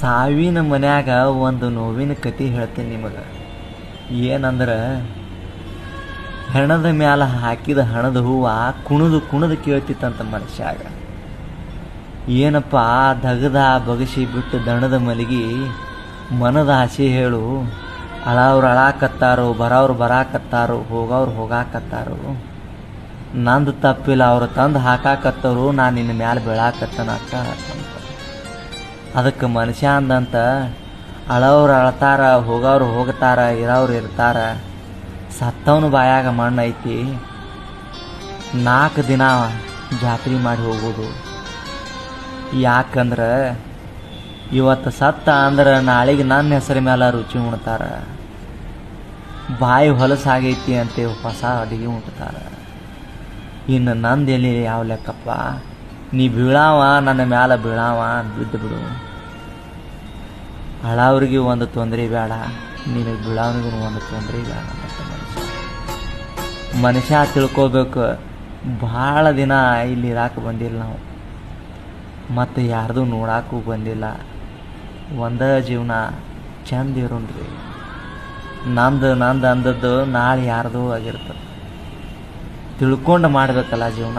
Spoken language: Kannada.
ಸಾವಿನ ಮನ್ಯಾಗ ಒಂದು ನೋವಿನ ಕತೆ ಹೇಳ್ತೀನಿ ನಿಮಗೆ. ಏನಂದ್ರೆ, ಹೆಣದ ಮ್ಯಾಲ ಹಾಕಿದ ಹಣದ ಹೂವು ಕುಣದು ಕುಣಿದು ಕೇಳ್ತಿತ್ತಂತ ಮನುಷ್ಯಾಗ. ಏನಪ್ಪ, ದಗದ ಬಗಸಿ ಬಿಟ್ಟು ದಣದ ಮಲಗಿ ಮನದ ಆಸೆ ಹೇಳು, ಅಳವ್ರು ಅಳಾಕತ್ತಾರು ಬರೋರು ಬರಾಕತ್ತಾರೋ ಹೋಗೋರು ಹೋಗಾಕತ್ತಾರು. ನಂದು ತಪ್ಪಿಲ್ಲ, ಅವ್ರು ತಂದು ಹಾಕಾಕತ್ತವರು ನಾನು ನಿನ್ನ ಮ್ಯಾಲೆ ಬೆಳಾಕತ್ತನ ಅಂತ ಅದಕ್ಕೆ ಮನುಷ್ಯ ಅಂದಂತ ಅಳವ್ರು ಅಳ್ತಾರ ಹೋಗೋರು ಹೋಗ್ತಾರ ಇರೋರು ಇರ್ತಾರ. ಸತ್ತವನು ಬಾಯಾಗ ಮಣ್ಣು ಐತಿ. ನಾಲ್ಕು ದಿನ ಜಾತ್ರೆ ಮಾಡಿ ಹೋಗೋದು ಯಾಕಂದ್ರೆ ಇವತ್ತು ಸತ್ತ ಅಂದ್ರೆ ನಾಳೆಗೆ ನನ್ನ ಹೆಸರು ಮೇಲೆ ರುಚಿ ಉಣ್ತಾರ. ಬಾಯಿ ಹೊಲಸಾಗೈತಿ ಅಂತ ಹೊಸ ಅಡುಗೆ ಉಣ್ತಾರ. ಇನ್ನು ನಂದು ಎಲ್ಲಿ ಯಾವ ಲೆಕ್ಕಪ್ಪ? ನೀ ಬೀಳಾವ, ನನ್ನ ಮ್ಯಾಲ ಬೀಳಾವ ಬಿದ್ದು ಬಿಡು ಹಳವ್ರಿಗೆ ಒಂದು ತೊಂದರೆ ಬೇಡ, ನಿನಗೆ ಬೀಳಾವನಿಗೂ ಒಂದು ತೊಂದರೆ ಬೇಡ ಮನುಷ್ಯ. ತಿಳ್ಕೊಬೇಕು, ಭಾಳ ದಿನ ಇಲ್ಲಿ ಇರಾಕ ಬಂದಿಲ್ಲ ನಾವು. ಮತ್ತು ಯಾರ್ದು ನೋಡಾಕೂ ಬಂದಿಲ್ಲ. ಒಂದ ಜೀವನ ಚಂದ ಇರೋನ್ರಿ ನಂದು ನಂದು ಅಂದದ್ದು ನಾಳೆ ಯಾರ್ದೂ ಆಗಿರ್ತದೆ. ತಿಳ್ಕೊಂಡು ಮಾಡಬೇಕಲ್ಲ ಜೀವನ.